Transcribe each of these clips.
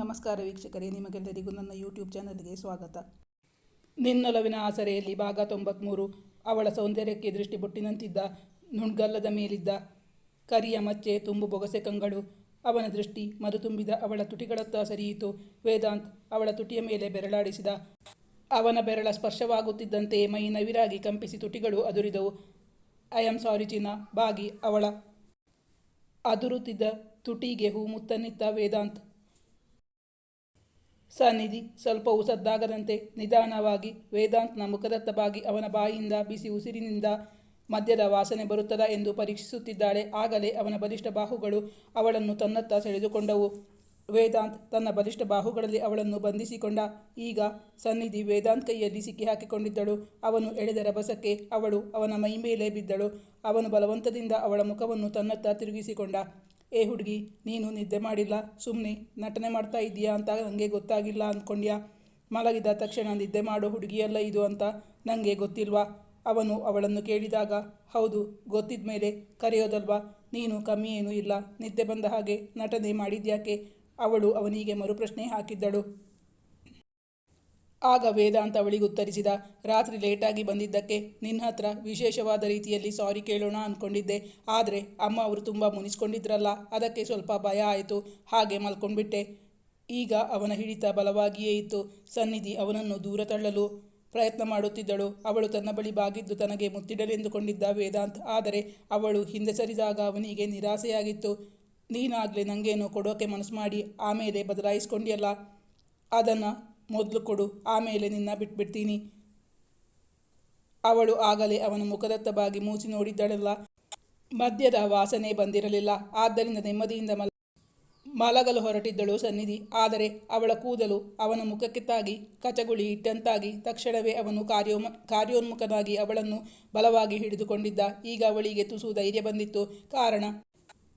ನಮಸ್ಕಾರ ವೀಕ್ಷಕರೇ, ನಿಮಗೆಲ್ಲರಿಗೂ ನನ್ನ ಯೂಟ್ಯೂಬ್ ಚಾನಲ್ಗೆ ಸ್ವಾಗತ. ನಿನ್ನೊಲವಿನ ಆಸರೆಯಲ್ಲಿ ಭಾಗ ತೊಂಬತ್ತ್ಮೂರು ಅವಳ ಸೌಂದರ್ಯಕ್ಕೆ ದೃಷ್ಟಿ ಬುಟ್ಟಿನಂತಿದ್ದ ನುಣ್ಗಲ್ಲದ ಮೇಲಿದ್ದ, ಕರಿಯ ಮಚ್ಚೆ, ತುಂಬು ಬೊಗಸೆ ಕಂಗಳು, ಅವನ ದೃಷ್ಟಿ ಮದು ತುಂಬಿದ ಅವಳ ತುಟಿಗಳತ್ತ ಸರಿಯಿತು. ವೇದಾಂತ್ ಅವಳ ತುಟಿಯ ಮೇಲೆ ಬೆರಳಾಡಿಸಿದ, ಅವನ ಬೆರಳ ಸ್ಪರ್ಶವಾಗುತ್ತಿದ್ದಂತೆ ಮೈ ನವಿರಾಗಿ ಕಂಪಿಸಿ ತುಟಿಗಳು ಅದುರಿದವು. ಐ ಆಮ್ ಸಾರಿ ಚಿನ್ನ, ಬಾಗಿ, ಅವಳ. ಅದುರುತ್ತಿದ್ದ ತುಟಿಗೆ ಹೂ ಮುತ್ತನ್ನಿತ್ತ ವೇದಾಂತ್ ಸನ್ನಿಧಿ ಸ್ವಲ್ಪವು ಸದ್ದಾಗದಂತೆ ನಿಧಾನವಾಗಿ ವೇದಾಂತ್ನ ಮುಖದತ್ತ ಬಾಗಿ ಅವನ ಬಾಯಿಯಿಂದ ಬಿಸಿ ಉಸಿರಿನಿಂದ ಮದ್ಯದ ವಾಸನೆ ಬರುತ್ತದಾ ಎಂದು ಪರೀಕ್ಷಿಸುತ್ತಿದ್ದಾಳೆ. ಆಗಲೇ ಅವನ ಬಲಿಷ್ಠ ಬಾಹುಗಳು ಅವಳನ್ನು ತನ್ನತ್ತ ಸೆಳೆದುಕೊಂಡವು. ವೇದಾಂತ್ ತನ್ನ ಬಲಿಷ್ಠ ಬಾಹುಗಳಲ್ಲಿ ಅವಳನ್ನು ಬಂಧಿಸಿಕೊಂಡ. ಈಗ ಸನ್ನಿಧಿ ವೇದಾಂತ್ ಕೈಯಲ್ಲಿ ಸಿಕ್ಕಿ ಹಾಕಿಕೊಂಡಿದ್ದಳು. ಅವನು ಎಳೆದ ರಭಸಕ್ಕೆ ಅವಳು ಅವನ ಮೈ ಮೇಲೆ ಬಿದ್ದಳು. ಅವನು ಬಲವಂತದಿಂದ ಅವಳ ಮುಖವನ್ನು ತನ್ನತ್ತ ತಿರುಗಿಸಿಕೊಂಡ. ಏ ಹುಡುಗಿ, ನೀನು ನಿದ್ದೆ ಮಾಡಿಲ್ಲ ಸುಮ್ಮನೆ ನಟನೆ ಮಾಡ್ತಾ ಇದ್ದೀಯಾ ಅಂತ ನನಗೆ ಗೊತ್ತಾಗಿಲ್ಲ ಅಂದ್ಕೊಂಡ್ಯಾ? ಮಲಗಿದ ತಕ್ಷಣ ನಿದ್ದೆ ಮಾಡೋ ಹುಡುಗಿಯಲ್ಲ ಇದು ಅಂತ ನನಗೆ ಗೊತ್ತಿಲ್ವಾ? ಅವನು ಅವಳನ್ನು ಕೇಳಿದಾಗ, ಹೌದು ಗೊತ್ತಿದ್ದ ಮೇಲೆ ಕರೆಯೋದಲ್ವಾ? ನೀನು ಕಮ್ಮಿ ಏನೂ ಇಲ್ಲ, ನಿದ್ದೆ ಬಂದ ಹಾಗೆ ನಟನೆ ಮಾಡಿದ್ಯಾಕೆ? ಅವಳು ಅವನಿಗೆ ಮರುಪ್ರಶ್ನೆ ಹಾಕಿದ್ದಳು. ಆಗ ವೇದಾಂತ ಅವಳಿಗೆ ಉತ್ತರಿಸಿದ, ರಾತ್ರಿ ಲೇಟಾಗಿ ಬಂದಿದ್ದಕ್ಕೆ ನಿನ್ನ ಹತ್ರ ವಿಶೇಷವಾದ ರೀತಿಯಲ್ಲಿ ಸಾರಿ ಕೇಳೋಣ ಅಂದ್ಕೊಂಡಿದ್ದೆ ಆದರೆ ಅಮ್ಮ ಅವರು ತುಂಬ ಮುನಿಸ್ಕೊಂಡಿದ್ರಲ್ಲ, ಅದಕ್ಕೆ ಸ್ವಲ್ಪ ಭಯ ಆಯಿತು. ಹಾಗೆ ಮಲ್ಕೊಂಡ್ಬಿಟ್ಟೆ. ಈಗ ಅವನ ಹಿಡಿತ ಬಲವಾಗಿಯೇ ಇತ್ತು. ಸನ್ನಿಧಿ ಅವನನ್ನು ದೂರ ತಳ್ಳಲು ಪ್ರಯತ್ನ ಮಾಡುತ್ತಿದ್ದಳು. ಅವಳು ತನ್ನ ಬಳಿ ಬಾಗಿದ್ದು ತನಗೆ ಮುತ್ತಿಡಲೆಂದುಕೊಂಡಿದ್ದ ವೇದಾಂತ್. ಆದರೆ ಅವಳು ಹಿಂದೆ ಸರಿದಾಗ ಅವನಿಗೆ ನಿರಾಸೆಯಾಗಿತ್ತು. ನೀನಾಗಲೇ ನನಗೇನು ಕೊಡೋಕೆ ಮನಸ್ಸು ಮಾಡಿ, ಆಮೇಲೆ ಬದಲಾಯಿಸ್ಕೊಂಡಿಯಲ್ಲ. ಅದನ್ನು ಮೊದಲು ಕೊಡು, ಆಮೇಲೆ ನಿನ್ನ ಬಿಟ್ಬಿಡ್ತೀನಿ. ಅವಳು ಆಗಲೇ ಅವನು ಮುಖದತ್ತ ಬಾಗಿ ಮೂಸಿ ನೋಡಿದ್ದಳಲ್ಲ. ಮದ್ಯದ ವಾಸನೆ ಬಂದಿರಲಿಲ್ಲ. ಆದ್ದರಿಂದ ನೆಮ್ಮದಿಯಿಂದ ಮಲ, ಮಲಗಲು ಹೊರಟಿದ್ದಳು ಸನ್ನಿಧಿ. ಆದರೆ ಅವಳ ಕೂದಲು ಅವನ ಮುಖಕ್ಕೆ ತಾಗಿ ಕಚಗುಳಿ ಇಟ್ಟಂತಾಗಿ, ತಕ್ಷಣವೇ ಅವನು ಕಾರ್ಯೋಮ, ಕಾರ್ಯೋನ್ಮುಖನಾಗಿ ಅವಳನ್ನು ಬಲವಾಗಿ ಹಿಡಿದುಕೊಂಡಿದ್ದ. ಈಗ ಅವಳಿಗೆ ತುಸು ಧೈರ್ಯ ಬಂದಿತ್ತು. ಕಾರಣ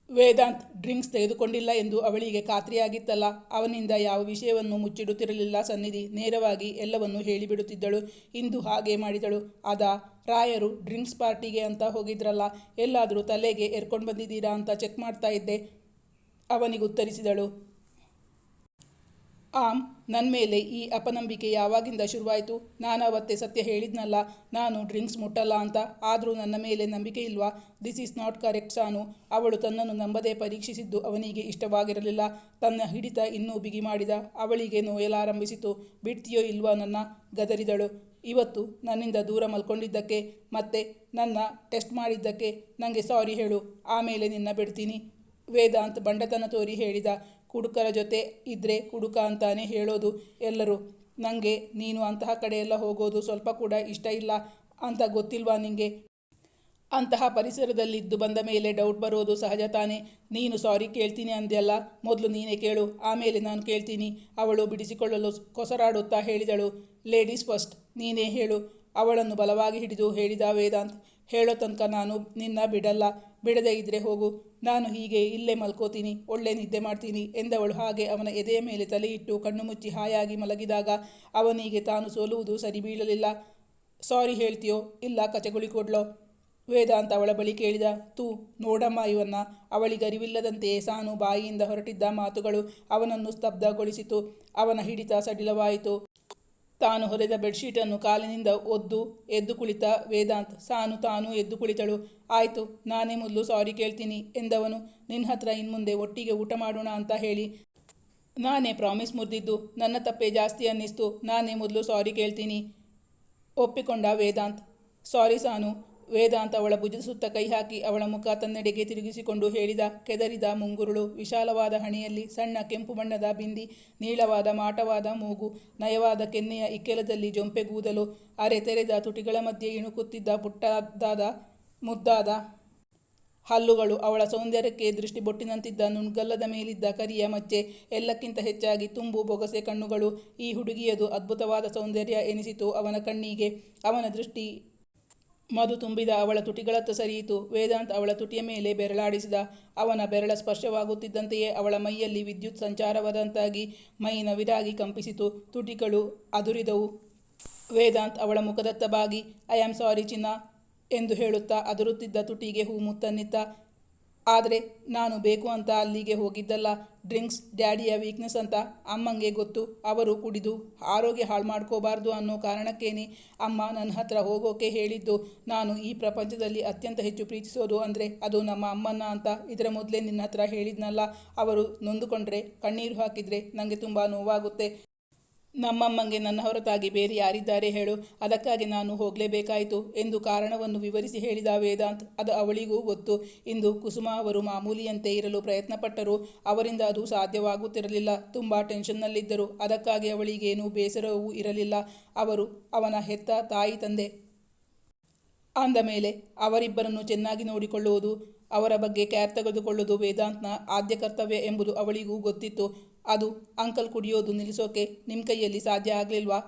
ವೇದಾಂತ್ ಡ್ರಿಂಕ್ಸ್ ತೆಗೆದುಕೊಂಡಿಲ್ಲ ಎಂದು ಅವಳಿಗೆ ಖಾತ್ರಿಯಾಗಿತ್ತಲ್ಲ. ಅವನಿಂದ ಯಾವ ವಿಷಯವನ್ನು ಮುಚ್ಚಿಡುತ್ತಿರಲಿಲ್ಲ ಸನ್ನಿಧಿ. ನೇರವಾಗಿ ಎಲ್ಲವನ್ನು ಹೇಳಿಬಿಡುತ್ತಿದ್ದಳು. ಇಂದು ಹಾಗೆ ಮಾಡಿದಳು. ಆದ ರಾಯರು ಡ್ರಿಂಕ್ಸ್ ಪಾರ್ಟಿಗೆ ಅಂತ ಹೋಗಿದ್ರಲ್ಲ. ಎಲ್ಲಾದರೂ ತಲೆಗೆ ಎರ್ಕೊಂಡು ಬಂದಿದ್ದೀರಾ ಅಂತ ಚೆಕ್ ಮಾಡ್ತಾ ಇದ್ದೆ. ಅವನಿಗುತ್ತರಿಸಿದಳು ಆಮ್ ನನ್ನ ಮೇಲೆ ಈ ಅಪನಂಬಿಕೆ ಯಾವಾಗಿಂದ ಶುರುವಾಯಿತು? ನಾನು ಅವತ್ತೇ ಸತ್ಯ ಹೇಳಿದ್ನಲ್ಲ, ನಾನು ಡ್ರಿಂಕ್ಸ್ ಮುಟ್ಟಲ್ಲ ಅಂತ. ಆದರೂ ನನ್ನ ಮೇಲೆ ನಂಬಿಕೆ ಇಲ್ವಾ? This is not correct Sanu. ಅವಳು ತನ್ನನ್ನು ನಂಬದೇ ಪರೀಕ್ಷಿಸಿದ್ದು ಅವನಿಗೆ ಇಷ್ಟವಾಗಿರಲಿಲ್ಲ. ತನ್ನ ಹಿಡಿತ ಇನ್ನೂ ಬಿಗಿ ಮಾಡಿದ. ಅವಳಿಗೆ ನೋಯಲಾರಂಭಿಸಿತು ಬಿಡ್ತೀಯೋ ಇಲ್ವಾ ನನ್ನ ಗದರಿದಳು. ಇವತ್ತು ನನ್ನಿಂದ ದೂರ ಮಲ್ಕೊಂಡಿದ್ದಕ್ಕೆ, ಮತ್ತೆ ನನ್ನ ಟೆಸ್ಟ್ ಮಾಡಿದ್ದಕ್ಕೆ ನನಗೆ ಸಾರಿ ಹೇಳು. ಆಮೇಲೆ ನಿನ್ನ ಬಿಡ್ತೀನಿ. ವೇದಾಂತ್ ಬಂಡತನ ತೋರಿ ಹೇಳಿದ ಕುಡುಕರ ಜೊತೆ ಇದ್ರೆ ಕುಡುಕ ಅಂತಾನೆ ಹೇಳೋದು ಎಲ್ಲರೂ. ನನಗೆ ನೀನು ಅಂತಹ ಕಡೆಯೆಲ್ಲ ಹೋಗೋದು ಸ್ವಲ್ಪ ಕೂಡ ಇಷ್ಟ ಇಲ್ಲ ಅಂತ ಗೊತ್ತಿಲ್ವಾ ನಿಂಗೆ? ಅಂತಹ ಪರಿಸರದಲ್ಲಿದ್ದು ಬಂದ ಮೇಲೆ ಡೌಟ್ ಬರೋದು ಸಹಜ ತಾನೆ. ನೀನು ಸಾರಿ ಕೇಳ್ತೀನಿ ಅಂದೆಲ್ಲ ಮೊದಲು ನೀನೇ ಕೇಳು, ಆಮೇಲೆ ನಾನು ಕೇಳ್ತೀನಿ. ಅವಳು ಬಿಡಿಸಿಕೊಳ್ಳಲು ಕೊಸರಾಡುತ್ತಾ ಹೇಳಿದಳು. ಲೇಡೀಸ್ ಫಸ್ಟ್ ನೀನೇ ಹೇಳು. ಅವಳನ್ನು ಬಲವಾಗಿ ಹಿಡಿದು ಹೇಳಿದ ವೇದಾಂತ್ ಹೇಳೋ ತನಕ ನಾನು ನಿನ್ನ ಬಿಡಲ್ಲ. ಬಿಡದೆ ಇದ್ರೆ ಹೋಗು. ನಾನು ಹೀಗೆ ಇಲ್ಲೇ ಮಲ್ಕೋತೀನಿ. ಒಳ್ಳೆ ನಿದ್ದೆ ಮಾಡ್ತೀನಿ ಎಂದವಳು ಹಾಗೆ ಅವನ ಎದೆಯ ಮೇಲೆ ತಲೆಯಿಟ್ಟು ಕಣ್ಣು ಮುಚ್ಚಿ ಹಾಯಾಗಿ ಮಲಗಿದಾಗ ಅವನಿಗೆ ತಾನು ಸೋಲುವುದು ಸರಿ ಬೀಳಲಿಲ್ಲ. ಸಾರಿ ಹೇಳ್ತೀಯೋ? ಇಲ್ಲ, ಕಚಗುಳಿ ಕೊಡ್ಲೋ? ವೇದಾಂತ ಅವಳ ಬಳಿ ಕೇಳಿದ. ತೂ, ನೋಡಮ್ಮ ಇವನ್ನ. ಅವಳಿಗರಿವಿಲ್ಲದಂತೆಯೇ ಸಾನು ಬಾಯಿಯಿಂದ ಹೊರಟಿದ್ದ ಮಾತುಗಳು ಅವನನ್ನು ಸ್ತಬ್ಧಗೊಳಿಸಿತು. ಅವನ ಹಿಡಿತ ಸಡಿಲವಾಯಿತು. ತಾನು ಹೊರೆದ ಬೆಡ್ಶೀಟನ್ನು ಕಾಲಿನಿಂದ ಒದ್ದು ಎದ್ದು ಕುಳಿತ ವೇದಾಂತ್, ಸಾನು, ತಾನು ಎದ್ದು ಕುಳಿತಳು. ಆಯಿತು, ನಾನೇ ಮೊದಲು ಸಾರಿ ಕೇಳ್ತೀನಿ ಎಂದವನು, ನಿನ್ನ ಹತ್ರ ಇನ್ಮುಂದೆ ಒಟ್ಟಿಗೆ ಊಟ ಮಾಡೋಣ ಅಂತ ಹೇಳಿ. ನಾನೇ ಪ್ರಾಮಿಸ್ ಮುರಿದಿದ್ದು, ನನ್ನ ತಪ್ಪೇ ಜಾಸ್ತಿ ಅನ್ನಿಸ್ತು. ನಾನೇ ಮೊದಲು ಸಾರಿ ಕೇಳ್ತೀನಿ ಒಪ್ಪಿಕೊಂಡ ವೇದಾಂತ್. ಸಾರಿ ಸಾನು ವೇದಾಂತ್ ಅವಳ ಭುಜದ ಸುತ್ತ ಕೈ ಹಾಕಿ ಅವಳ ಮುಖ ತನ್ನೆಡೆಗೆ ತಿರುಗಿಸಿಕೊಂಡು ಹೇಳಿದ, ಕೆದರಿದ ಮುಂಗುರುಳು, ವಿಶಾಲವಾದ ಹಣೆಯಲ್ಲಿ, ಸಣ್ಣ ಕೆಂಪು ಬಣ್ಣದ ಬಿಂದಿ, ನೀಳವಾದ ಮಾಟವಾದ ಮೂಗು, ನಯವಾದ ಕೆನ್ನೆಯ ಇಕ್ಕೆಲದಲ್ಲಿ ಜೊಂಪೆಗೂದಲು ಅರೆ ತೆರೆದ ತುಟಿಗಳ ಮಧ್ಯೆ ಇಣುಕುತ್ತಿದ್ದ ಪುಟ್ಟದಾದ ಮುದ್ದಾದ ಹಲ್ಲುಗಳು, ಅವಳ ಸೌಂದರ್ಯಕ್ಕೆ ದೃಷ್ಟಿ ಬೊಟ್ಟಿನಂತಿದ್ದ ನುಣ್ಗಲ್ಲದ ಮೇಲಿದ್ದ ಕರಿಯ ಮಚ್ಚೆ ಎಲ್ಲಕ್ಕಿಂತ ಹೆಚ್ಚಾಗಿ ತುಂಬು ಬೊಗಸೆ ಕಣ್ಣುಗಳು, ಈ ಹುಡುಗಿಯದು ಅದ್ಭುತವಾದ ಸೌಂದರ್ಯ ಎನಿಸಿತು ಅವನ ಕಣ್ಣಿಗೆ, ಅವನ ದೃಷ್ಟಿ ಮಧು ತುಂಬಿದ ಅವಳ ತುಟಿಗಳತ್ತ ಸರಿಯಿತು. ವೇದಾಂತ್ ಅವಳ ತುಟಿಯ ಮೇಲೆ ಬೆರಳಾಡಿಸಿದ. ಅವನ ಬೆರಳ ಸ್ಪರ್ಶವಾಗುತ್ತಿದ್ದಂತೆಯೇ ಅವಳ ಮೈಯಲ್ಲಿ ವಿದ್ಯುತ್ ಸಂಚಾರವಾದಂತಾಗಿ ಮೈ ನವಿರಾಗಿ ಕಂಪಿಸಿತು. ತುಟಿಗಳು ಅದುರಿದವು. ವೇದಾಂತ್ ಅವಳ ಮುಖದತ್ತ ಬಾಗಿ ಐ ಆಮ್ ಸಾರಿ ಚಿನ್ನ ಎಂದು ಹೇಳುತ್ತಾ ಅದುರುತ್ತಿದ್ದ ತುಟಿಗೆ ಹೂ ಮುತ್ತನ್ನಿತ್ತ. ಆದರೆ ನಾನು ಬೇಕು ಅಂತ ಅಲ್ಲಿಗೆ ಹೋಗಿದ್ದಲ್ಲ. ಡ್ರಿಂಕ್ಸ್, ಡ್ಯಾಡಿಯ ವೀಕ್ನೆಸ್ ಅಂತ ಅಮ್ಮಂಗೆ ಗೊತ್ತು. ಅವರು ಕುಡಿದು ಆರೋಗ್ಯ ಹಾಳು ಮಾಡ್ಕೋಬಾರ್ದು ಅನ್ನೋ ಕಾರಣಕ್ಕೇನೆ ಅಮ್ಮ ನನ್ನ ಹತ್ರ ಹೋಗೋಕೆ ಹೇಳಿದ್ದು. ನಾನು ಈ ಪ್ರಪಂಚದಲ್ಲಿ ಅತ್ಯಂತ ಹೆಚ್ಚು ಪ್ರೀತಿಸೋದು ಅಂದರೆ ಅದು ನಮ್ಮ ಅಮ್ಮನ್ನ ಅಂತ. ಇದರ ಮೊದಲೇ ನಿನ್ನ ಹತ್ರ ಹೇಳಿದ್ನಲ್ಲ. ಅವರು ನೊಂದುಕೊಂಡ್ರೆ, ಕಣ್ಣೀರು ಹಾಕಿದರೆ ನನಗೆ ತುಂಬ ನೋವಾಗುತ್ತೆ. ನಮ್ಮಮ್ಮಂಗೆ ನನ್ನ ಹೊರತಾಗಿ ಬೇರೆ ಯಾರಿದ್ದಾರೆ ಹೇಳು, ಅದಕ್ಕಾಗಿ ನಾನು ಹೋಗಲೇಬೇಕಾಯಿತು ಎಂದು ಕಾರಣವನ್ನು ವಿವರಿಸಿ ಹೇಳಿದ ವೇದಾಂತ್, ಅದು ಅವಳಿಗೂ ಗೊತ್ತು. ಇಂದು ಕುಸುಮ ಅವರು ಮಾಮೂಲಿಯಂತೆ ಇರಲು ಪ್ರಯತ್ನಪಟ್ಟರು, ಅವರಿಂದ ಅದು ಸಾಧ್ಯವಾಗುತ್ತಿರಲಿಲ್ಲ, ತುಂಬ ಟೆನ್ಷನ್ನಲ್ಲಿದ್ದರು, ಅದಕ್ಕಾಗಿ ಅವಳಿಗೇನೂ ಬೇಸರವೂ ಇರಲಿಲ್ಲ. ಅವರು, ಅವನ ಹೆತ್ತ ತಾಯಿ ತಂದೆ. ಅಂದ ಮೇಲೆ, ಅವರಿಬ್ಬರನ್ನು ಚೆನ್ನಾಗಿ ನೋಡಿಕೊಳ್ಳುವುದು, ಅವರ ಬಗ್ಗೆ ಕ್ಯಾರ್ ತೆಗೆದುಕೊಳ್ಳುವುದು ವೇದಾಂತ್ನ ಆದ್ಯ ಕರ್ತವ್ಯ ಎಂಬುದು ಅವಳಿಗೂ ಗೊತ್ತಿತ್ತು. ಅದು ಅಂಕಲ್ ಕುಡಿಯೋದು ನಿಲ್ಲಿಸೋಕೆ ನಿಮ್ಮ ಕೈಯಲ್ಲಿ ಸಾಧ್ಯ ಆಗಲಿಲ್ವಾ?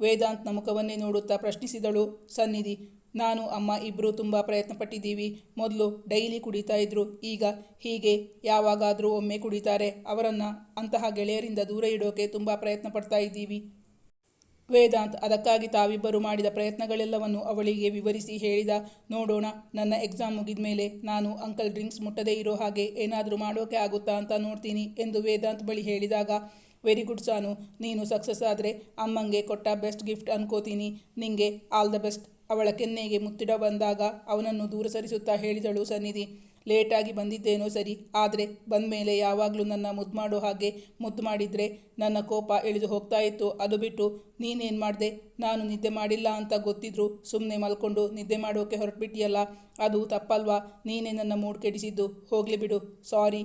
ವೇದಾಂತ್ನ ಮುಖವನ್ನೇ ನೋಡುತ್ತಾ ಪ್ರಶ್ನಿಸಿದಳು. ಸನ್ನಿಧಿ, ನಾನು, ಅಮ್ಮ ಇಬ್ಬರೂ ತುಂಬ ಪ್ರಯತ್ನಪಟ್ಟಿದ್ದೀವಿ. ಮೊದಲು ಡೈಲಿ ಕುಡಿತಾ ಇದ್ರು. ಈಗ ಹೀಗೆ ಯಾವಾಗಾದರೂ ಒಮ್ಮೆ ಕುಡಿತಾರೆ. ಅವರನ್ನು ಅಂತಹ ಗೆಳೆಯರಿಂದ ದೂರ ಇಡೋಕೆ ತುಂಬ ಪ್ರಯತ್ನ ಪಡ್ತಾ ಇದ್ದೀವಿ. ವೇದಾಂತ್, ಅದಕ್ಕಾಗಿ ತಾವಿಬ್ಬರು ಮಾಡಿದ ಪ್ರಯತ್ನಗಳೆಲ್ಲವನ್ನು ಅವಳಿಗೆ ವಿವರಿಸಿ ಹೇಳಿದ, ನೋಡೋಣ, ನನ್ನ ಎಕ್ಸಾಮ್ ಮುಗಿದ ಮೇಲೆ ನಾನು ಅಂಕಲ್ ಡ್ರಿಂಕ್ಸ್ ಮುಟ್ಟದೇ ಇರೋ ಹಾಗೆ ಏನಾದರೂ ಮಾಡೋಕೆ ಆಗುತ್ತಾ ಅಂತ ನೋಡ್ತೀನಿ ಎಂದು ವೇದಾಂತ್ ಬಳಿ ಹೇಳಿದಾಗ ವೆರಿ ಗುಡ್ ಸಾನು, ನೀನು ಸಕ್ಸಸ್ ಆದರೆ ಅಮ್ಮಂಗೆ ಕೊಟ್ಟ ಬೆಸ್ಟ್ ಗಿಫ್ಟ್ ಅನ್ಕೋತೀನಿ, ನಿಂಗೆ ಆಲ್ ದ ಬೆಸ್ಟ್ ಅವಳ ಕೆನ್ನೆಗೆ ಮುತ್ತಿಡ ಬಂದಾಗ ಅವನನ್ನು ದೂರ ಸರಿಸುತ್ತಾ ಹೇಳಿದಳು ಸನ್ನಿಧಿ ಲೇಟಾಗಿ ಬಂದಿದ್ದೇನೋ ಸರಿ, ಆದರೆ ಬಂದ ಮೇಲೆ ಯಾವಾಗಲೂ ನನ್ನ ಮುದ್ದು ಮಾಡೋ ಹಾಗೆ ಮುದ್ದು ಮಾಡಿದರೆ ನನ್ನ ಕೋಪ ಇಳಿದು ಹೋಗ್ತಾ ಇತ್ತು. ಅದು ಬಿಟ್ಟು ನೀನೇನು ಮಾಡಿದೆ? ನಾನು ನಿದ್ದೆ ಮಾಡಿಲ್ಲ ಅಂತ ಗೊತ್ತಿದ್ರು ಸುಮ್ಮನೆ ಮಲ್ಕೊಂಡು ನಿದ್ದೆ ಮಾಡೋಕೆ ಹೊರಟ್ಬಿಟ್ಟಿಯಲ್ಲ, ಅದು ತಪ್ಪಲ್ವಾ? ನೀನೇ ನನ್ನ ಮೂಡ್ ಕೆಡಿಸಿದ್ದು. ಹೋಗಲಿ ಬಿಡು. ಸಾರಿ.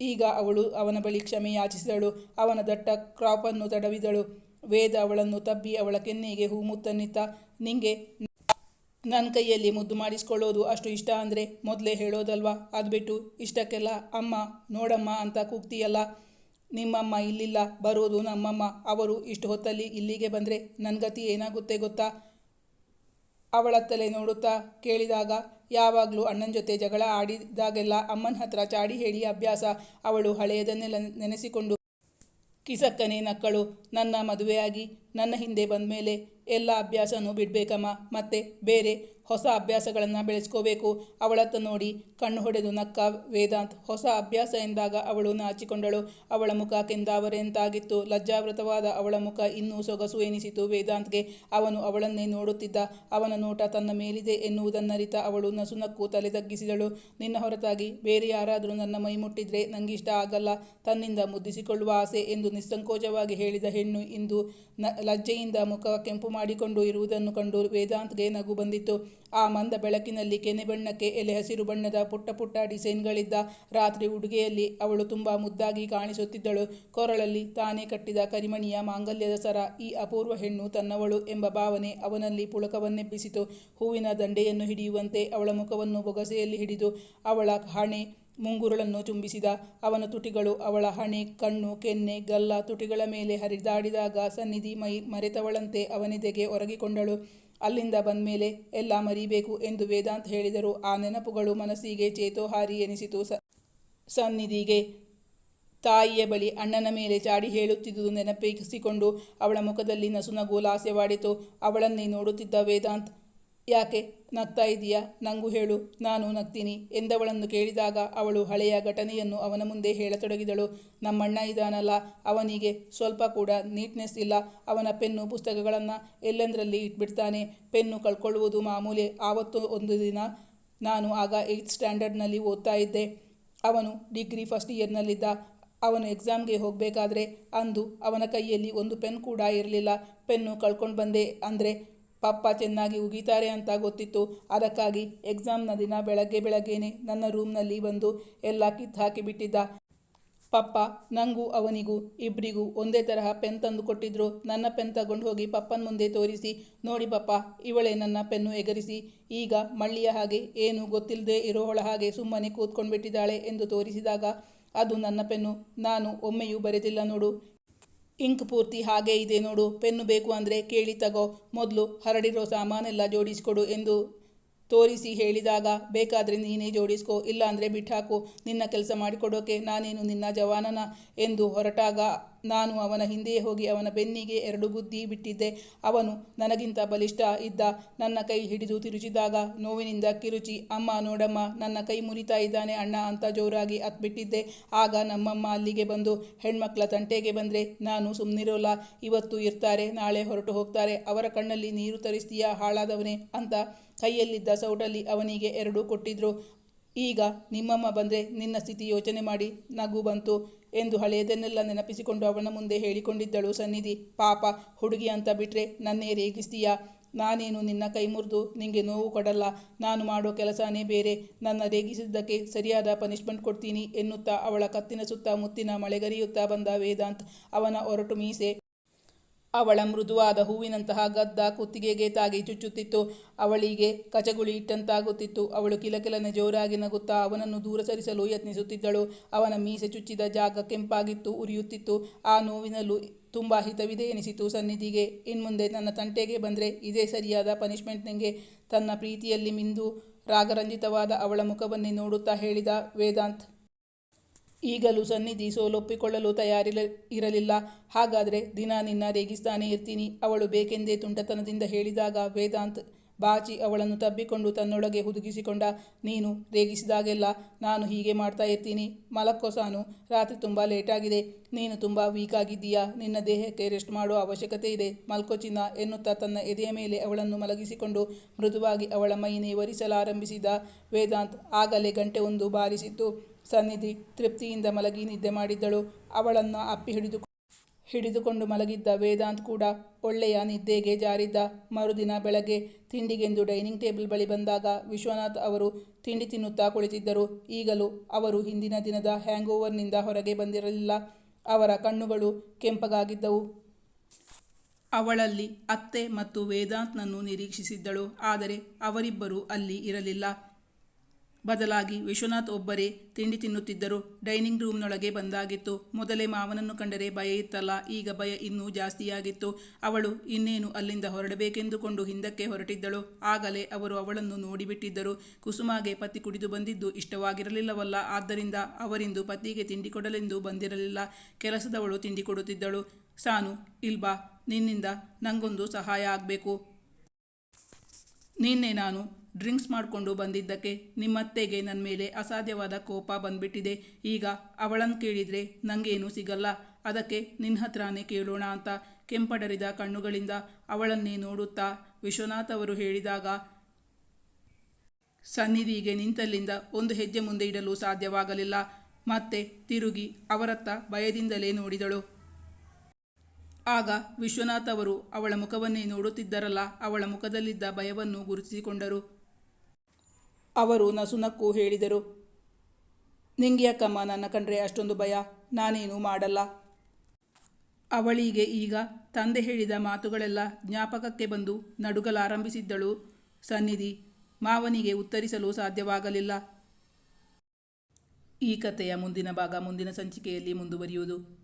ಈಗ ಅವಳು ಅವನ ಬಳಿ ಕ್ಷಮೆ ಯಾಚಿಸಿದಳು. ಅವನ ದಟ್ಟ ಕ್ರಾಪನ್ನು ತಡವಿದಳು. ವೇದ ಅವಳನ್ನು ತಬ್ಬಿ ಅವಳ ಕೆನ್ನೆಗೆ ಹೂ ಮುತ್ತನ್ನಿತ್ತ. ನಿಂಗೆ ನನ್ನ ಕೈಯಲ್ಲಿ ಮುದ್ದು ಮಾಡಿಸ್ಕೊಳ್ಳೋದು ಅಷ್ಟು ಇಷ್ಟ ಅಂದರೆ ಮೊದಲೇ ಹೇಳೋದಲ್ವಾ? ಅದು ಬಿಟ್ಟು ಇಷ್ಟಕ್ಕೆಲ್ಲ ಅಮ್ಮ, ನೋಡಮ್ಮ ಅಂತ ಕೂಗ್ತೀಯಲ್ಲ? ನಿಮ್ಮಮ್ಮ ಇಲ್ಲಿಲ್ಲ, ಬರೋದು ನಮ್ಮಮ್ಮ. ಅವರು ಇಷ್ಟು ಹೊತ್ತಲ್ಲಿ ಇಲ್ಲಿಗೆ ಬಂದರೆ ನನ್ನ ಗತಿ ಏನಾಗುತ್ತೆ ಗೊತ್ತಾ? ಅವಳ ತಲೆ ನೋಡುತ್ತಾ ಕೇಳಿದಾಗ, ಯಾವಾಗಲೂ ಅಣ್ಣನ ಜೊತೆ ಜಗಳ ಆಡಿದಾಗೆಲ್ಲ ಅಮ್ಮನ ಹತ್ರ ಚಾಡಿ ಹೇಳಿ ಅಭ್ಯಾಸ ಅವಳು ಹಳೆಯದನ್ನೆಲ್ಲ ನೆನೆಸಿಕೊಂಡು ಕಿಸಕ್ಕನೆ ನಕ್ಕಳು. ನನ್ನ ಮದುವೆಯಾಗಿ ನನ್ನ ಹಿಂದೆ ಬಂದ ಮೇಲೆ ಎಲ್ಲ ಅಭ್ಯಾಸನೂ ಬಿಡಬೇಕಮ್ಮ. ಮತ್ತೆ ಬೇರೆ ಹೊಸ ಅಭ್ಯಾಸಗಳನ್ನು ಬೆಳೆಸ್ಕೋಬೇಕು. ಅವಳತ್ತ ನೋಡಿ ಕಣ್ಣು ಹೊಡೆದು ನಕ್ಕ ವೇದಾಂತ್ ಹೊಸ ಅಭ್ಯಾಸ ಎಂದಾಗ ಅವಳು ನಾಚಿಕೊಂಡಳು. ಅವಳ ಮುಖ ಕೆಂದಾವರೆಂತಾಗಿತ್ತು ಲಜ್ಜಾವೃತವಾದ ಅವಳ ಮುಖ ಇನ್ನೂ ಸೊಗಸು ಎನಿಸಿತು ವೇದಾಂತ್ಗೆ. ಅವನು ಅವಳನ್ನೇ ನೋಡುತ್ತಿದ್ದ. ಅವನ ನೋಟ ತನ್ನ ಮೇಲಿದೆ ಎನ್ನುವುದನ್ನರಿತ ಅವಳು ನಸುನಕ್ಕು ತಲೆ ತಗ್ಗಿಸಿದಳು. ನಿನ್ನ ಹೊರತಾಗಿ ಬೇರೆ ಯಾರಾದರೂ ನನ್ನ ಮೈ ಮುಟ್ಟಿದ್ರೆ ನಂಗಿಷ್ಟ ಆಗಲ್ಲ. ತನ್ನಿಂದ ಮುದ್ದಿಸಿಕೊಳ್ಳುವ ಆಸೆ ಎಂದು ನಿಸ್ಸಂಕೋಚವಾಗಿ ಹೇಳಿದ ಹೆಣ್ಣು ಇಂದು ನ, ಲಜ್ಜೆಯಿಂದ ಮುಖ ಕೆಂಪು ಮಾಡಿಕೊಂಡು ಇರುವುದನ್ನು ಕಂಡು ವೇದಾಂತ್ಗೆ ನಗು ಬಂದಿತ್ತು. ಆ ಮಂದ ಬೆಳಕಿನಲ್ಲಿ ಕೆನೆ ಬಣ್ಣಕ್ಕೆ ಎಲೆ ಹಸಿರು ಬಣ್ಣದ ಪುಟ್ಟ ಪುಟ್ಟ ಡಿಸೈನ್ಗಳಿದ್ದ ರಾತ್ರಿ ಉಡುಗೆಯಲ್ಲಿ ಅವಳು ತುಂಬ ಮುದ್ದಾಗಿ ಕಾಣಿಸುತ್ತಿದ್ದಳು. ಕೊರಳಲ್ಲಿ ತಾನೇ ಕಟ್ಟಿದ ಕರಿಮಣಿಯ ಮಾಂಗಲ್ಯದ ಸರ, ಈ ಅಪೂರ್ವ ಹೆಣ್ಣು ತನ್ನವಳು ಎಂಬ ಭಾವನೆ ಅವನಲ್ಲಿ ಪುಳಕವನ್ನೆಬ್ಬಿಸಿತು. ಹೂವಿನ ದಂಡೆಯನ್ನು ಹಿಡಿಯುವಂತೆ ಅವಳ ಮುಖವನ್ನು ಬೊಗಸೆಯಲ್ಲಿ ಹಿಡಿದು ಅವಳ ಹಣೆ ಮುಂಗುರುಳನ್ನು ಚುಂಬಿಸಿದ ಅವನ ತುಟಿಗಳು ಅವಳ ಹಣೆ, ಕಣ್ಣು, ಕೆನ್ನೆ, ಗಲ್ಲ ತುಟಿಗಳ ಮೇಲೆ ಹರಿದಾಡಿದಾಗ ಸನ್ನಿಧಿ ಮೈ ಮರೆತವಳಂತೆ ಅವನಿದೆಗೆ ಒರಗಿಕೊಂಡಳು. ಅಲ್ಲಿಂದ ಬಂದ್ಮೇಲೆ ಎಲ್ಲ ಮರಿಬೇಕು ಎಂದು ವೇದಾಂತ್ ಹೇಳಿದರು. ಆ ನೆನಪುಗಳು ಮನಸ್ಸಿಗೆ ಚೇತೋಹಾರಿ ಎನಿಸಿತು. ಸನ್ನಿಧಿಗೆ ತಾಯಿಯ ಬಳಿ ಅಣ್ಣನ ಮೇಲೆ ಚಾಡಿ ಹೇಳುತ್ತಿದ್ದುದು ನೆನಪಿಸಿಕೊಂಡು ಅವಳ ಮುಖದಲ್ಲಿ ನಸುನಗು ಲಾಸ್ಯವಾಡಿತು ಅವಳನ್ನೇ ನೋಡುತ್ತಿದ್ದ ವೇದಾಂತ್, ಯಾಕೆ ನಗ್ತಾ ಇದೀಯಾ? ನಂಗೂ ಹೇಳು, ನಾನು ನಗ್ತೀನಿ ಎಂದವಳನ್ನು ಕೇಳಿದಾಗ ಅವಳು ಹಳೆಯ ಘಟನೆಯನ್ನು ಅವನ ಮುಂದೆ ಹೇಳತೊಡಗಿದಳು. ನಮ್ಮಣ್ಣ ಇದಾನಲ್ಲ, ಅವನಿಗೆ ಸ್ವಲ್ಪ ಕೂಡ ನೀಟ್ನೆಸ್ ಇಲ್ಲ. ಅವನ ಪೆನ್ನು ಪುಸ್ತಕಗಳನ್ನು ಎಲ್ಲೆಂದರಲ್ಲಿ ಇಟ್ಬಿಡ್ತಾನೆ. ಪೆನ್ನು ಕಳ್ಕೊಳ್ಳುವುದು ಮಾಮೂಲಿ ಆವತ್ತು ಒಂದು ದಿನ. ನಾನು ಆಗ ಏಯ್ತ್ ಸ್ಟ್ಯಾಂಡರ್ಡ್ನಲ್ಲಿ ಓದ್ತಾ ಇದ್ದೆ. ಅವನು ಡಿಗ್ರಿ ಫಸ್ಟ್ ಇಯರ್ನಲ್ಲಿದ್ದ. ಅವನು ಎಕ್ಸಾಮ್ಗೆ ಹೋಗಬೇಕಾದ್ರೆ ಅಂದು ಅವನ ಕೈಯಲ್ಲಿ ಒಂದು ಪೆನ್ ಕೂಡ ಇರಲಿಲ್ಲ. ಪೆನ್ನು ಕಳ್ಕೊಂಡು ಬಂದೆ ಅಂದರೆ ಪಪ್ಪ ಚೆನ್ನಾಗಿ ಉಗಿತಾರೆ ಅಂತ ಗೊತ್ತಿತ್ತು. ಅದಕ್ಕಾಗಿ ಎಕ್ಸಾಮ್ನ ದಿನ ಬೆಳಗ್ಗೆ ಬೆಳಗ್ಗೆನೆ ನನ್ನ ರೂಮ್ನಲ್ಲಿ ಬಂದು ಎಲ್ಲ ಕಿತ್ತು ಹಾಕಿಬಿಟ್ಟಿದ್ದ ಪಪ್ಪ ನನಗೂ ಅವನಿಗೂ ಇಬ್ಬರಿಗೂ ಒಂದೇ ತರಹ ಪೆನ್ ತಂದು ಕೊಟ್ಟಿದ್ರು. ನನ್ನ ಪೆನ್ ತಗೊಂಡು ಹೋಗಿ ಪಪ್ಪನ ಮುಂದೆ ತೋರಿಸಿ. ನೋಡಿ ಪಪ್ಪ, ಇವಳೇ ನನ್ನ ಪೆನ್ನು ಎಗರಿಸಿ. ಈಗ ಮಳ್ಳಿಯ ಹಾಗೆ ಏನು ಗೊತ್ತಿಲ್ಲದೆ ಇರೋವಳ ಹಾಗೆ ಸುಮ್ಮನೆ ಕೂತ್ಕೊಂಡ್ಬಿಟ್ಟಿದ್ದಾಳೆ ಎಂದು ತೋರಿಸಿದಾಗ, ಅದು ನನ್ನ ಪೆನ್ನು. ನಾನು ಒಮ್ಮೆಯೂ ಬರೆದಿಲ್ಲ ನೋಡು. ಇಂಕ್ ಪೂರ್ತಿ ಹಾಗೇ ಇದೆ ನೋಡು. ಪೆನ್ನು ಬೇಕು ಅಂದರೆ ಕೇಳಿ ತಗೋ. ಮೊದಲು ಹರಡಿರೋ ಸಾಮಾನೆಲ್ಲ ಜೋಡಿಸಿಕೊಡು ಎಂದು ತೋರಿಸಿ ಹೇಳಿದಾಗ, ಬೇಕಾದರೆ ನೀನೇ ಜೋಡಿಸ್ಕೋ, ಇಲ್ಲಾಂದರೆ ಬಿಟ್ಟಾಕು ನಿನ್ನ ಕೆಲಸ ಮಾಡಿಕೊಡೋಕೆ ನಾನೇನು ನಿನ್ನ ಜವಾನನ? ಎಂದು ಹೊರಟಾಗ, ನಾನು ಅವನ ಹಿಂದೆಯೇ ಹೋಗಿ ಅವನ ಬೆನ್ನಿಗೆ ಎರಡು ಬುದ್ಧಿ ಬಿಟ್ಟಿದ್ದೆ. ಅವನು ನನಗಿಂತ ಬಲಿಷ್ಠ ಇದ್ದ. ನನ್ನ ಕೈ ಹಿಡಿದು ತಿರುಚಿದಾಗ, ನೋವಿನಿಂದ ಕಿರುಚಿ, ಅಮ್ಮ, ನೋಡಮ್ಮ, ನನ್ನ ಕೈ ಮುರಿತಾ ಇದ್ದಾನೆ ಅಣ್ಣ ಅಂತ ಜೋರಾಗಿ ಅತ್ಬಿಟ್ಟಿದ್ದೆ. ಆಗ ನಮ್ಮಮ್ಮ ಅಲ್ಲಿಗೆ ಬಂದು, ಹೆಣ್ಮಕ್ಳ ತಂಟೆಗೆ ಬಂದರೆ ನಾನು ಸುಮ್ಮನಿರೋಲ್ಲ ಇವತ್ತು ಇರ್ತಾರೆ, ನಾಳೆ ಹೊರಟು ಹೋಗ್ತಾರೆ. ಅವರ ಕಣ್ಣಲ್ಲಿ ನೀರು ತರಿಸ್ತೀಯಾ ಹಾಳಾದವನೇ? ಅಂತ ಕೈಯಲ್ಲಿದ್ದ ಸೌಟಲ್ಲಿ ಅವನಿಗೆ ಎರಡು ಕೊಟ್ಟಿದ್ರು. ಈಗ ನಿಮ್ಮಮ್ಮ ಬಂದರೆ ನಿನ್ನ ಸ್ಥಿತಿ ಯೋಚನೆ ಮಾಡಿ, ನಗು ಬಂತು ಎಂದು ಹಳೆಯದನ್ನೆಲ್ಲ ನೆನಪಿಸಿಕೊಂಡು ಅವನ ಮುಂದೆ ಹೇಳಿಕೊಂಡಿದ್ದಳು ಸನ್ನಿಧಿ. ಪಾಪ, ಹುಡುಗಿ ಅಂತ ಬಿಟ್ಟರೆ ನನ್ನೇ ರೇಗಿಸ್ತೀಯಾ? ನಾನೇನು ನಿನ್ನ ಕೈ ಮುರಿದು ನಿಂಗೆ ನೋವು ಕೊಡಲ್ಲ. ನಾನು ಮಾಡೋ ಕೆಲಸನೇ ಬೇರೆ. ನನ್ನ ರೇಗಿಸಿದ್ದಕ್ಕೆ ಸರಿಯಾದ ಪನಿಷ್ಮೆಂಟ್ ಕೊಡ್ತೀನಿ ಎನ್ನುತ್ತಾ ಅವಳ ಕತ್ತಿನ ಸುತ್ತ ಮುತ್ತಿನ ಮಳೆಗರಿಯುತ್ತಾ ಬಂದ ವೇದಾಂತ್ ಅವನ ಒರಟು ಮೀಸೆ. ಅವಳ ಮೃದುವಾದ ಹೂವಿನಂತಹ ಗದ್ದ ಕುತ್ತಿಗೆಗೆ ತಾಗಿ ಚುಚ್ಚುತ್ತಿತ್ತು. ಅವಳಿಗೆ ಕಚಗುಳಿ ಇಟ್ಟಂತಾಗುತ್ತಿತ್ತು. ಅವಳು ಕಿಲಕಿಲನೆ ಜೋರಾಗಿ ನಗುತ್ತಾ ಅವನನ್ನು ದೂರ ಸರಿಸಲು ಯತ್ನಿಸುತ್ತಿದ್ದಳು. ಅವನ ಮೀಸೆ ಚುಚ್ಚಿದ ಜಾಗ ಕೆಂಪಾಗಿತ್ತು, ಉರಿಯುತ್ತಿತ್ತು. ಆ ನೋವಿನಲ್ಲೂ ತುಂಬ ಹಿತವಿದೆ ಎನಿಸಿತು ಸನ್ನಿಧಿಗೆ. ಇನ್ಮುಂದೆ ನನ್ನ ತಂಟೆಗೆ ಬಂದರೆ ಇದೇ ಸರಿಯಾದ ಪನಿಷ್ಮೆಂಟ್ ನಿಂಗೆ. ತನ್ನ ಪ್ರೀತಿಯಲ್ಲಿ ಮಿಂದು ರಾಗರಂಜಿತವಾದ ಅವಳ ಮುಖವನ್ನೇ ನೋಡುತ್ತಾ ಹೇಳಿದ ವೇದಾಂತ್ ಈಗಲೂ ಸನ್ನಿಧಿ ಸೋಲೊಪ್ಪಿಕೊಳ್ಳಲು ತಯಾರಿಲ, ಇರಲಿಲ್ಲ. ಹಾಗಾದರೆ ದಿನ ನಿನ್ನ ರೇಗಿಸ್ತಾನೆ ಇರ್ತೀನಿ. ಅವಳು ಬೇಕೆಂದೇ ತುಂಟತನದಿಂದ ಹೇಳಿದಾಗ ವೇದಾಂತ್ ಬಾಚಿ ಅವಳನ್ನು ತಬ್ಬಿಕೊಂಡು ತನ್ನೊಳಗೆ ಹುದುಗಿಸಿಕೊಂಡ, ನೀನು ರೇಗಿಸಿದಾಗೆಲ್ಲ ನಾನು ಹೀಗೆ ಮಾಡ್ತಾ ಇರ್ತೀನಿ. ಮಲಕ್ಕೋ ಸಾನು, ರಾತ್ರಿ ತುಂಬ ಲೇಟಾಗಿದೆ. ನೀನು ತುಂಬ ವೀಕ್ ಆಗಿದ್ದೀಯಾ? ನಿನ್ನ ದೇಹಕ್ಕೆ ರೆಸ್ಟ್ ಮಾಡೋ ಅವಶ್ಯಕತೆ ಇದೆ. ಮಲ್ಕೊಚಿನ್ನ ಎನ್ನುತ್ತಾ ತನ್ನ ಎದೆಯ ಮೇಲೆ ಅವಳನ್ನು ಮಲಗಿಸಿಕೊಂಡು ಮೃದುವಾಗಿ ಅವಳ ಮೈ ನೇವರಿಸಲಾರಂಭಿಸಿದ ವೇದಾಂತ್ ಆಗಲೇ ಗಂಟೆ ಒಂದು ಬಾರಿಸಿತ್ತು ಸನ್ನಿಧಿ ತೃಪ್ತಿಯಿಂದ ಮಲಗಿ ನಿದ್ದೆ ಮಾಡಿದ್ದಳು. ಅವಳನ್ನು ಅಪ್ಪಿ ಹಿಡಿದು ಹಿಡಿದುಕೊಂಡು ಮಲಗಿದ್ದ ವೇದಾಂತ್ ಕೂಡ ಒಳ್ಳೆಯ ನಿದ್ದೆಗೆ ಜಾರಿದ್ದ ಮರುದಿನ ಬೆಳಗ್ಗೆ ತಿಂಡಿಗೆಂದು ಡೈನಿಂಗ್ ಟೇಬಲ್ ಬಳಿ ಬಂದಾಗ ವಿಶ್ವನಾಥ್ ಅವರು ತಿಂಡಿ ತಿನ್ನುತ್ತಾ ಕುಳಿತಿದ್ದರು. ಈಗಲೂ ಅವರು ಹಿಂದಿನ ದಿನದ ಹ್ಯಾಂಗೋವರ್ನಿಂದ ಹೊರಗೆ ಬಂದಿರಲಿಲ್ಲ. ಅವರ ಕಣ್ಣುಗಳು ಕೆಂಪಗಾಗಿದ್ದವು. ಅವಳಲ್ಲಿ ಅತ್ತೆ ಮತ್ತು ವೇದಾಂತ್ನನ್ನು ನಿರೀಕ್ಷಿಸಿದ್ದಳು. ಆದರೆ ಅವರಿಬ್ಬರೂ ಅಲ್ಲಿ ಇರಲಿಲ್ಲ. ಬದಲಾಗಿ ವಿಶ್ವನಾಥ್ ಒಬ್ಬರೇ ತಿಂಡಿ ತಿನ್ನುತ್ತಿದ್ದರು. ಡೈನಿಂಗ್ ರೂಮ್ನೊಳಗೆ ಬಂದಾಗಿತ್ತು. ಮೊದಲೇ ಮಾವನನ್ನು ಕಂಡರೆ ಭಯ ಇತ್ತಲ್ಲ. ಈಗ ಭಯ ಇನ್ನೂ ಜಾಸ್ತಿಯಾಗಿತ್ತು. ಅವಳು ಇನ್ನೇನು ಅಲ್ಲಿಂದ ಹೊರಡಬೇಕೆಂದುಕೊಂಡು ಹಿಂದಕ್ಕೆ ಹೊರಟಿದ್ದಳು. ಆಗಲೇ ಅವರು ಅವಳನ್ನು ನೋಡಿಬಿಟ್ಟಿದ್ದರು. ಕುಸುಮಾಗೆ ಪತಿ ಕುಡಿದು ಬಂದಿದ್ದು ಇಷ್ಟವಾಗಿರಲಿಲ್ಲವಲ್ಲ. ಆದ್ದರಿಂದ ಅವರಿಂದು ಪತಿಗೆ ತಿಂಡಿ ಕೊಡಲೆಂದು ಬಂದಿರಲಿಲ್ಲ. ಕೆಲಸದವಳು ತಿಂಡಿ ಕೊಡುತ್ತಿದ್ದಳು. ಸಾನು ಇಲ್ಬಾ ನಿನ್ನಿಂದ ನಂಗೊಂದು ಸಹಾಯ ಆಗಬೇಕು. ನಿನ್ನೆ ನಾನು ಡ್ರಿಂಕ್ಸ್ ಮಾಡಿಕೊಂಡು ಬಂದಿದ್ದಕ್ಕೆ ನಿಮ್ಮತ್ತೆಗೆ ನನ್ನ ಮೇಲೆ ಅಸಾಧ್ಯವಾದ ಕೋಪ ಬಂದ್ಬಿಟ್ಟಿದೆ. ಈಗ ಅವಳನ್ನು ಕೇಳಿದರೆ ನನಗೇನು ಸಿಗಲ್ಲ. ಅದಕ್ಕೆ ನಿನ್ನ ಹತ್ರನೇ ಕೇಳೋಣ ಅಂತ ಕೆಂಪಡರಿದ ಕಣ್ಣುಗಳಿಂದ ಅವಳನ್ನೇ ನೋಡುತ್ತಾ ವಿಶ್ವನಾಥ್ ಅವರು ಹೇಳಿದಾಗ, ಸನ್ನಿಧಿಗೆ ನಿಂತಲ್ಲಿಂದ ಒಂದು ಹೆಜ್ಜೆ ಮುಂದೆ ಇಡಲು ಸಾಧ್ಯವಾಗಲಿಲ್ಲ. ಮತ್ತೆ ತಿರುಗಿ ಅವರತ್ತ ಭಯದಿಂದಲೇ ನೋಡಿದಳು. ಆಗ ವಿಶ್ವನಾಥ್ ಅವರು ಅವಳ ಮುಖವನ್ನೇ ನೋಡುತ್ತಿದ್ದರಲ್ಲ, ಅವಳ ಮುಖದಲ್ಲಿದ್ದ ಭಯವನ್ನು ಗುರುತಿಸಿಕೊಂಡರು. ಅವರು ನಸುನಕ್ಕು ಹೇಳಿದರು. ನಿಂಗೆ ಯಾಕಮ್ಮ ನನ್ನ ಕಂಡ್ರೆ ಅಷ್ಟೊಂದು ಭಯ, ನಾನೇನು ಮಾಡಲ್ಲ. ಅವಳಿಗೆ ಈಗ ತಂದೆ ಹೇಳಿದ ಮಾತುಗಳೆಲ್ಲ ಜ್ಞಾಪಕಕ್ಕೆ ಬಂದು ನಡುಗಲಾರಂಭಿಸಿದ್ದಳು. ಸನ್ನಿಧಿ, ಮಾವನಿಗೆ ಉತ್ತರಿಸಲು ಸಾಧ್ಯವಾಗಲಿಲ್ಲ. ಈ ಕಥೆಯ ಮುಂದಿನ ಭಾಗ ಮುಂದಿನ ಸಂಚಿಕೆಯಲ್ಲಿ ಮುಂದುವರಿಯುವುದು.